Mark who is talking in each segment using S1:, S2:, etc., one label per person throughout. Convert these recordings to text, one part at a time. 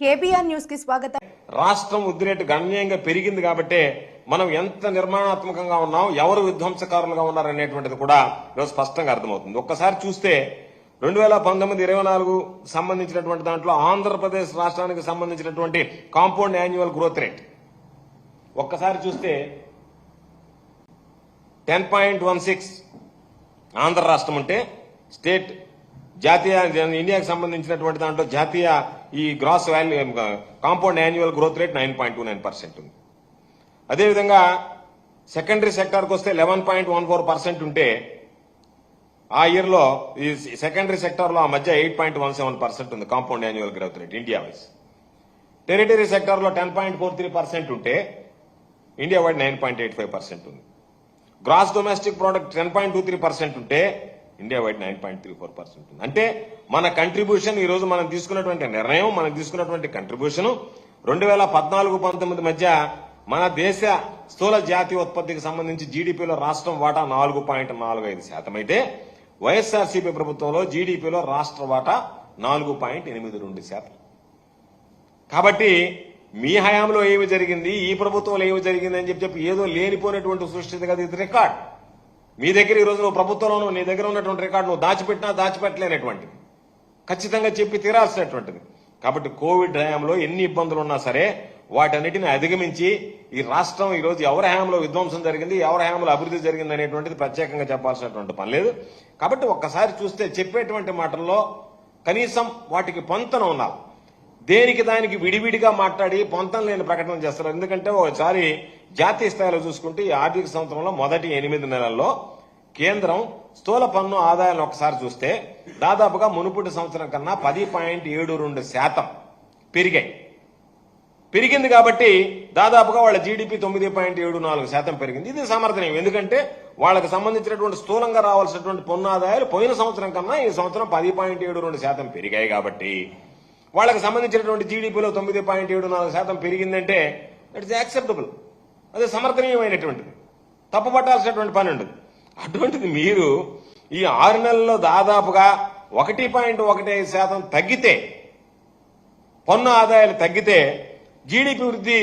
S1: KBR న్యూస్కి స్వాగతం.
S2: రాష్ట్రం వృద్ధి రేటు గణనీయంగా పెరిగింది కాబట్టే మనం ఎంత నిర్మాణాత్మకంగా ఉన్నాం ఎవరు విధ్వంసకారులుగా ఉన్నారు అనేటువంటిది కూడా ఈరోజు స్పష్టంగా అర్థమవుతుంది. ఒక్కసారి చూస్తే రెండు వేల పంతొమ్మిది ఇరవై నాలుగు సంబంధించినటువంటి దాంట్లో ఆంధ్రప్రదేశ్ రాష్ట్రానికి సంబంధించినటువంటి కాంపౌండ్ యాన్యువల్ గ్రోత్ రేట్. ఒక్కసారి చూస్తే ten point one six Andhra రాష్ట్రం అంటే స్టేట్ జాతీయ ఇండియాకి సంబంధించినటువంటి దాంట్లో జాతీయ ఈ gross value compound annual growth rate nine point two nine percent ఉంది. అదేవిధంగా సెకండరీ సెక్టార్కి వస్తే eleven point one four percent ఉంటే ఆ ఇయర్లో ఈ సెకండరీ సెక్టార్లో ఆ మధ్య eight point one seven percent ఉంది compound annual growth rate India wise tertiary సెక్టార్లో ten point four three percent ఉంటే India wide nine point eight five percent ఉంది. Gross domestic product ten point two three percent ఉంటే India wide nine point three four percent ఉంది అంటే మన contribution ఈ రోజు మనం తీసుకున్నటువంటి నిర్ణయం మనం తీసుకున్నటువంటి కంట్రిబ్యూషన్ రెండు వేల పద్నాలుగు పంతొమ్మిది మధ్య మన దేశ స్థూల జాతీయ ఉత్పత్తికి సంబంధించి జీడిపిలో రాష్ట్రం వాటా నాలుగు పాయింట్ నాలుగు ఐదు శాతం అయితే వైఎస్ఆర్సీపీ ప్రభుత్వంలో జీడిపిలో రాష్ట్ర వాటా నాలుగు పాయింట్ ఎనిమిది రెండు శాతం. కాబట్టి మీ హయాంలో ఏమి జరిగింది ఈ ప్రభుత్వంలో ఏమి జరిగింది అని చెప్పి చెప్పి ఏదో లేనిపోయినటువంటి సృష్టిది కదా ఇది రికార్డ్. మీ దగ్గర ఈ నువ్వు ప్రభుత్వంలో నీ దగ్గర ఉన్నటువంటి రికార్డు నువ్వు దాచిపెట్టినా దాచిపెట్టలేనటువంటిది. ఖచ్చితంగా చెప్పి తీరాల్సినటువంటిది. కాబట్టి కోవిడ్ హయాంలో ఎన్ని ఇబ్బందులు ఉన్నా సరే వాటన్నిటిని అధిగమించి ఈ రాష్ట్రం ఈరోజు ఎవరి హయాంలో విధ్వంసం జరిగింది ఎవరి హయాంలో అభివృద్ధి జరిగింది అనేటువంటిది ప్రత్యేకంగా చెప్పాల్సినటువంటి పని లేదు. కాబట్టి ఒక్కసారి చూస్తే చెప్పేటువంటి మాటల్లో కనీసం వాటికి పొంతన ఉండాలి. దేనికి దానికి విడివిడిగా మాట్లాడి పొంతం లేని ప్రకటన చేస్తారు. ఎందుకంటే ఒకసారి జాతీయ స్థాయిలో చూసుకుంటే ఈ ఆర్థిక సంవత్సరంలో మొదటి ఎనిమిది నెలల్లో కేంద్రం స్థూల పన్ను ఆదాయాన్ని ఒకసారి చూస్తే దాదాపుగా మునుపటి సంవత్సరం కన్నా పది పాయింట్ ఏడు రెండు శాతం పెరిగాయి. పెరిగింది కాబట్టి దాదాపుగా వాళ్ళ జీడిపి తొమ్మిది పాయింట్ ఏడు నాలుగు శాతం పెరిగింది. ఇది సమర్థనీయం. ఎందుకంటే వాళ్ళకి సంబంధించినటువంటి స్థూలంగా రావాల్సినటువంటి పన్ను ఆదాయాలు పోయిన సంవత్సరం కన్నా ఈ సంవత్సరం పది పాయింట్ ఏడు రెండు శాతం పెరిగాయి కాబట్టి వాళ్ళకి సంబంధించినటువంటి జీడిపిలో తొమ్మిది పాయింట్ ఏడు నాలుగు శాతం పెరిగిందంటే ఇట్స్ యాక్సెప్టబుల్ అది సమర్థనీయమైనటువంటిది. తప్పుపట్టాల్సినటువంటి పని ఉండదు. అటువంటిది మీరు ఈ ఆరు నెలల్లో దాదాపుగా ఒకటి పాయింట్ ఒకటి ఐదు శాతం తగ్గితే పన్ను ఆదాయాలు తగ్గితే జీడిపి వృద్ధి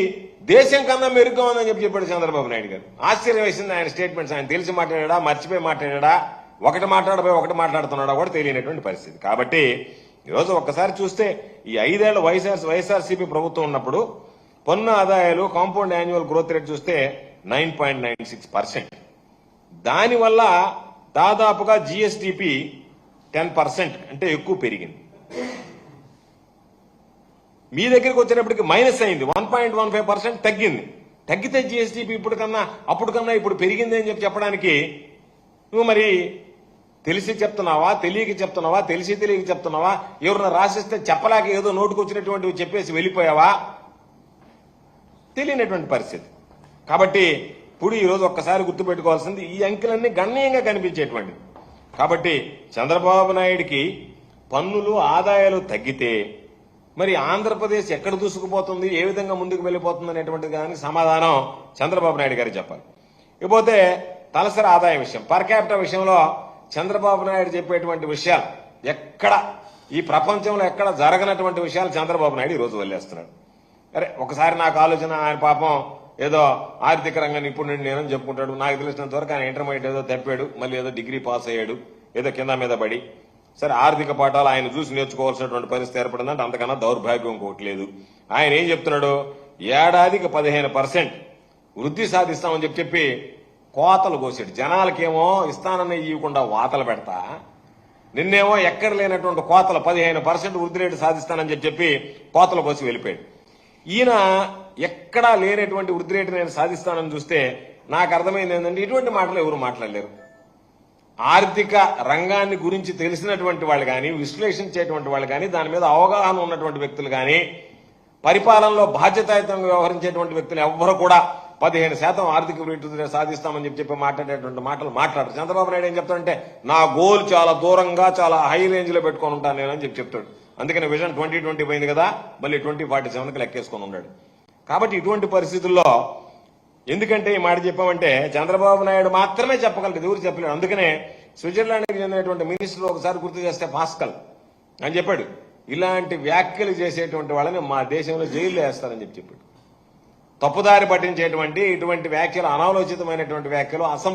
S2: దేశం కన్నా మెరుగ్గా ఉందని చెప్పి చెప్పాడు చంద్రబాబు నాయుడు గారు. ఆశ్చర్యం వేసింది ఆయన స్టేట్మెంట్స్. ఆయన తెలిసి మాట్లాడా మర్చిపోయి మాట్లాడా ఒకటి మాట్లాడబోయి ఒకటి మాట్లాడుతున్నాడా కూడా తెలియనటువంటి పరిస్థితి. కాబట్టి ఈరోజు ఒక్కసారి చూస్తే ఈ ఐదేళ్ళ వైఎస్ఆర్ వైఎస్ఆర్సీపీ ప్రభుత్వం ఉన్నప్పుడు పన్ను ఆదాయాలు కాంపౌండ్ యాన్యువల్ గ్రోత్ రేట్ చూస్తే nine point nine six percent. దానివల్ల దాదాపుగా జిఎస్టిపి టెన్ పర్సెంట్ అంటే ఎక్కువ పెరిగింది. మీ దగ్గరికి వచ్చేటప్పటికి మైనస్ అయింది one point one five percent తగ్గింది. తగ్గితే జిఎస్టిపి ఇప్పుడు కన్నా అప్పుడు కన్నా ఇప్పుడు పెరిగింది అని చెప్పి చెప్పడానికి నువ్వు మరి తెలిసి చెప్తున్నావా తెలియక చెప్తున్నావా తెలిసి తెలియక చెప్తున్నావా? ఎవరిని రాసిస్తే చెప్పలేక ఏదో నోటుకొచ్చినటువంటివి చెప్పేసి వెళ్ళిపోయావా? తెలియనటువంటి పరిస్థితి. కాబట్టి ఇప్పుడు ఈరోజు ఒక్కసారి గుర్తుపెట్టుకోవాల్సింది ఈ అంకెలన్నీ గణనీయంగా కనిపించేటువంటివి. కాబట్టి చంద్రబాబు నాయుడికి పన్నులు ఆదాయాలు తగ్గితే మరి ఆంధ్రప్రదేశ్ ఎక్కడ దూసుకుపోతుంది ఏ విధంగా ముందుకు వెళ్ళిపోతుంది అనేటువంటిది దానికి సమాధానం చంద్రబాబు నాయుడు గారికి చెప్పాలి. ఇకపోతే తలసరి ఆదాయం విషయం పర్ క్యాపిటల్ విషయంలో చంద్రబాబు నాయుడు చెప్పేటువంటి విషయాలు ఎక్కడ ఈ ప్రపంచంలో ఎక్కడ జరగనటువంటి విషయాలు చంద్రబాబు నాయుడు ఈరోజు వదిలేస్తున్నాడు. అరే ఒకసారి నాకు ఆలోచన ఆయన పాపం ఏదో ఆర్థిక రంగ నిపుణుడు నేనని చెప్పుకుంటాడు. నాకు తెలిసినంత వరకు ఆయన ఇంటర్మీడియట్ ఏదో తప్పాడు మళ్ళీ ఏదో డిగ్రీ పాస్ అయ్యాడు ఏదో కింద మీద పడి. సరే ఆర్థిక పాఠాలు ఆయన చూసి నేర్చుకోవాల్సినటువంటి పరిస్థితి ఏర్పడిందంటే అంతకన్నా దౌర్భాగ్యం ఇంకోటి లేదు. ఆయన ఏం చెప్తున్నాడు? ఏడాదికి పదిహేను పర్సెంట్ వృద్ధి సాధిస్తామని చెప్పి చెప్పి కోతలు కోసాడు. జనాలకేమో ఇస్తానని ఇవ్వకుండా వాతలు పెడతా. నిన్నేమో ఎక్కడ లేనటువంటి కోతలు పదిహేను పర్సెంట్ వృద్ధి రేటు సాధిస్తానని చెప్పి చెప్పి కోతలు కోసి వెళ్ళిపోయాడు. ఈయన ఎక్కడా లేనటువంటి వృద్ధి రేటు నేను సాధిస్తానని చూస్తే నాకు అర్థమైంది ఏంటంటే ఇటువంటి మాటలు ఎవరు మాట్లాడలేరు. ఆర్థిక రంగాన్ని గురించి తెలిసినటువంటి వాళ్ళు కానీ విశ్లేషించేటువంటి వాళ్ళు కానీ దాని మీద అవగాహన ఉన్నటువంటి వ్యక్తులు కానీ పరిపాలనలో బాధ్యతాయుతంగా వ్యవహరించేటువంటి వ్యక్తులు ఎవ్వరు కూడా పదిహేను శాతం ఆర్థిక వృద్ధి సాధిస్తామని చెప్పి చెప్పి మాట్లాడేటువంటి మాటలు మాట్లాడరు. చంద్రబాబు నాయుడు ఏం చెప్తాడంటే నా గోల్ చాలా దూరంగా చాలా హై రేంజ్లో పెట్టుకొని ఉంటాను నేను అని చెప్పి చెప్తాడు. అందుకని విజన్ ట్వంటీ ట్వంటీ పోయింది కదా మళ్ళీ ట్వంటీ ఫార్టీ సెవెన్కి లెక్కేసుకొని ఉన్నాడు. కాబట్టి ఇటువంటి పరిస్థితుల్లో ఎందుకంటే ఈ మాట చెప్పామంటే చంద్రబాబు నాయుడు మాత్రమే చెప్పగలరు ఎవరు చెప్పలేడు అందుకనే స్విట్జర్లాండ్కి చెందినటువంటి మినిస్టర్ ఒకసారి గుర్తు చేస్తే పాస్కల్ అని చెప్పాడు. ఇలాంటి వ్యాఖ్యలు చేసేటువంటి వాళ్ళని మా దేశంలో జైల్లో వేస్తారని చెప్పి చెప్పాడు. తప్పుదారి పట్టించేటువంటి ఇటువంటి వ్యాఖ్యలు అనాలోచితమైనటువంటి వ్యాఖ్యలు అసం